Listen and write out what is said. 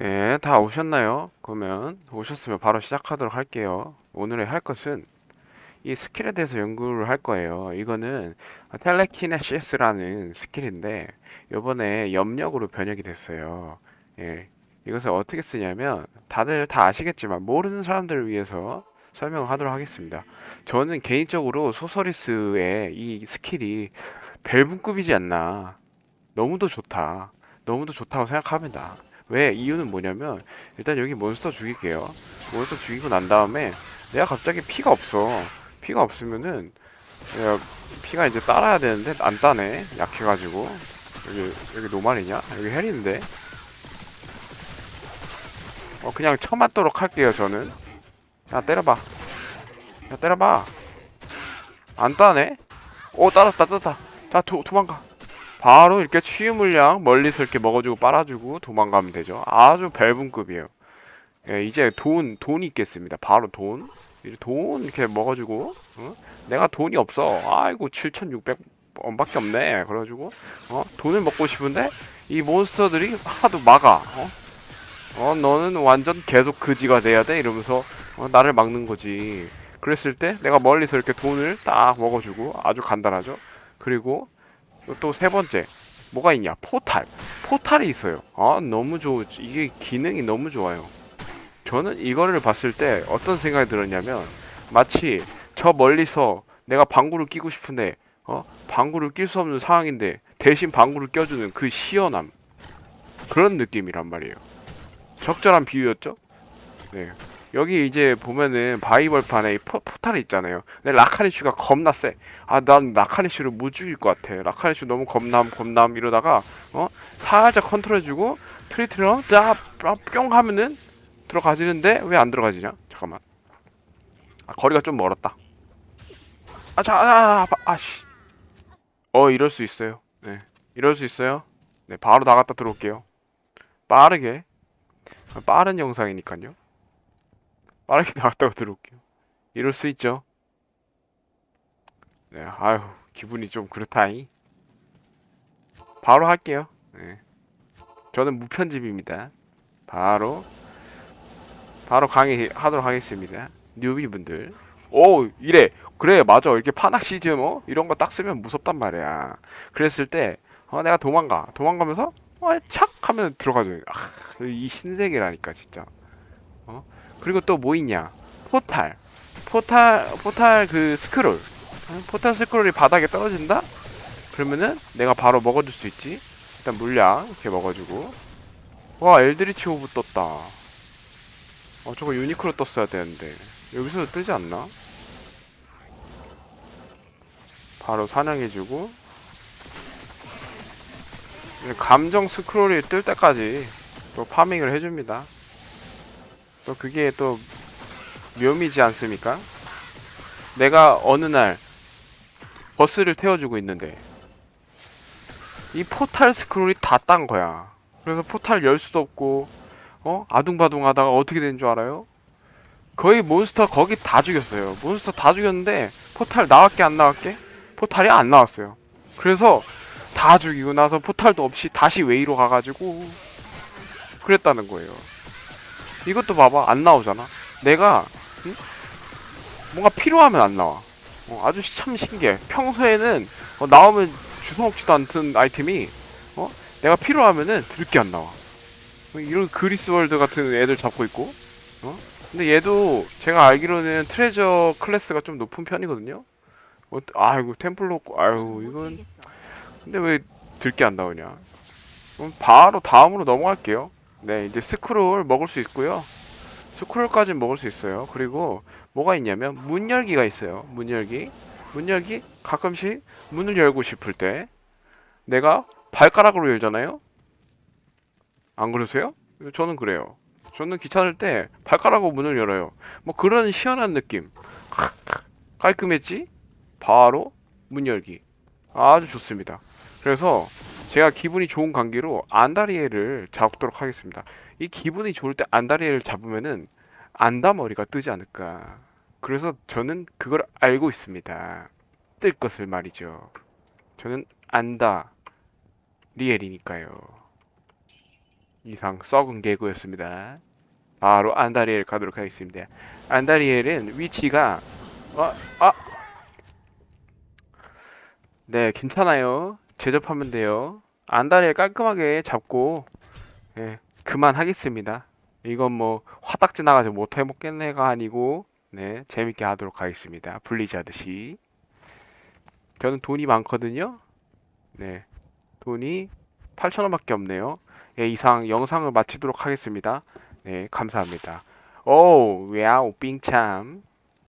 네, 다 오셨나요? 그러면 오셨으면 바로 시작하도록 할게요. 오늘의 할 것은 이 스킬에 대해서 연구를 할 거예요. 이거는 텔레키네시스라는 스킬인데 이번에 염력으로 변형이 됐어요. 예, 이것을 어떻게 쓰냐면 다들 다 아시겠지만 모르는 사람들을 위해서 설명을 하도록 하겠습니다. 저는 개인적으로 소서리스의 이 스킬이 벨붕급이지 않나. 너무도 좋다. 너무도 좋다고 생각합니다. 왜? 이유는 뭐냐면 일단 여기 몬스터 죽일게요. 몬스터 죽이고 난 다음에 내가 갑자기 피가 없어. 피가 없으면은 내가 피가 이제 따라야 되는데 안 따네. 약해가지고 여기 여기 노말이냐? 여기 헬인데. 어 그냥 쳐맞도록 할게요 저는. 야 때려봐. 야 때려봐. 안 따네. 오 따랐다 따랐다. 자 도, 도망가. 바로 이렇게 치유 물량 멀리서 이렇게 먹어주고 빨아주고 도망가면 되죠. 아주 벨붕급이에요. 예, 이제 돈 돈이 있겠습니다. 바로 돈. 돈 이렇게 먹어주고 어? 내가 돈이 없어. 아이고 7,600 원밖에 없네. 그래가지고 어? 돈을 먹고 싶은데 이 몬스터들이 하도 막아. 어? 어 너는 완전 계속 그지가 돼야 돼 이러면서 어, 나를 막는 거지. 그랬을 때 내가 멀리서 이렇게 돈을 딱 먹어주고 아주 간단하죠. 그리고 또 세 번째 뭐가 있냐? 포탈. 포탈이 있어요. 아 너무 좋 이게 기능이 너무 좋아요. 저는 이거를 봤을 때 어떤 생각이 들었냐면 마치 저 멀리서 내가 방구를 끼고 싶은데 어? 방구를 낄 수 없는 상황인데 대신 방구를 껴주는 그 시원함. 그런 느낌이란 말이에요. 적절한 비유였죠? 네 여기 이제 보면은 바이벌판에 이 포, 포탈이 있잖아요. 근데 라카리슈가 겁나 세. 아, 난 라카리슈를 못 죽일 것 같아. 라카리슈 너무 겁남, 겁남 이러다가 어 살짝 컨트롤해주고 트리트럼 쫙뿅 하면은 들어가지는데 왜 안 들어가지냐? 잠깐만. 아, 거리가 좀 멀었다. 아, 자, 아, 아, 아, 씨. 어, 이럴 수 있어요. 네, 이럴 수 있어요. 네, 바로 나갔다 들어올게요. 빠르게. 빠른 영상이니까요. 빠르게 나갔다가 들어올게요. 이럴 수 있죠. 네, 아유, 기분이 좀 그렇다잉. 바로 할게요. 네. 저는 무편집입니다. 바로, 바로 강의하도록 하겠습니다. 뉴비분들. 오, 이래. 그래, 맞아. 이렇게 파낙시즘, 어? 이런 거 딱 쓰면 무섭단 말이야. 그랬을 때, 어, 내가 도망가. 도망가면서, 어, 착! 하면 들어가죠. 아, 이 신세계라니까, 진짜. 어? 그리고 또 뭐 있냐? 포탈. 포탈 포탈 그 스크롤. 어? 포탈 스크롤이 바닥에 떨어진다? 그러면은 내가 바로 먹어줄 수 있지. 일단 물량 이렇게 먹어주고. 와 엘드리치 오브 떴다. 어 저거 유니크로 떴어야 되는데 여기서도 뜨지 않나? 바로 사냥해주고. 감정 스크롤이 뜰 때까지 또 파밍을 해줍니다. 또 그게 또 묘미지 않습니까? 내가 어느 날 버스를 태워주고 있는데 이 포탈 스크롤이 다 딴 거야. 그래서 포탈 열 수도 없고 어 아둥바둥 하다가 어떻게 된 줄 알아요? 거의 몬스터 거기 다 죽였어요. 몬스터 다 죽였는데 포탈 나왔게 안 나왔게? 포탈이 안 나왔어요. 그래서 다 죽이고 나서 포탈도 없이 다시 웨이로 가가지고 그랬다는 거예요. 이것도 봐봐. 안 나오잖아. 내가 응? 뭔가 필요하면 안 나와. 어, 아주 참 신기해. 평소에는 어, 나오면 주워먹지도 않던 아이템이 어? 내가 필요하면은 드럽게 안 나와. 어, 이런 그리스 월드 같은 애들 잡고 있고 어? 근데 얘도 제가 알기로는 트레저 클래스가 좀 높은 편이거든요? 어, 아이고 템플로 아유 이건 근데 왜 들게 안 나오냐? 그럼 바로 다음으로 넘어갈게요 네, 이제 스크롤 먹을 수 있고요. 스크롤까지 먹을 수 있어요. 그리고 뭐가 있냐면 문 열기가 있어요. 문 열기. 문 열기 가끔씩 문을 열고 싶을 때 내가 발가락으로 열잖아요. 안 그러세요? 저는 그래요. 저는 귀찮을 때 발가락으로 문을 열어요. 뭐 그런 시원한 느낌. 깔끔했지? 바로 문 열기. 아주 좋습니다. 그래서 제가 기분이 좋은 관계로 안다리에를 잡도록 하겠습니다. 이 기분이 좋을 때 안다리에를 잡으면은 안다머리가 뜨지 않을까. 그래서 저는 그걸 알고 있습니다. 뜰 것을 말이죠. 저는 안다 리엘이니까요. 이상 썩은 개구였습니다. 바로 안다리엘 가도록 하겠습니다. 안다리엘은 위치가 어, 아, 네 괜찮아요. 제접하면 돼요. 안다리엘 깔끔하게 잡고 예, 그만하겠습니다. 이건 뭐 화딱 지 나가지고 못 해먹겠네가 아니고 네 재밌게 하도록 하겠습니다. 블리즈 하듯이 저는 돈이 많거든요. 네 돈이 8,000원밖에 없네요. 예, 이상 영상을 마치도록 하겠습니다. 네, 감사합니다. 오, 와우, 빙참.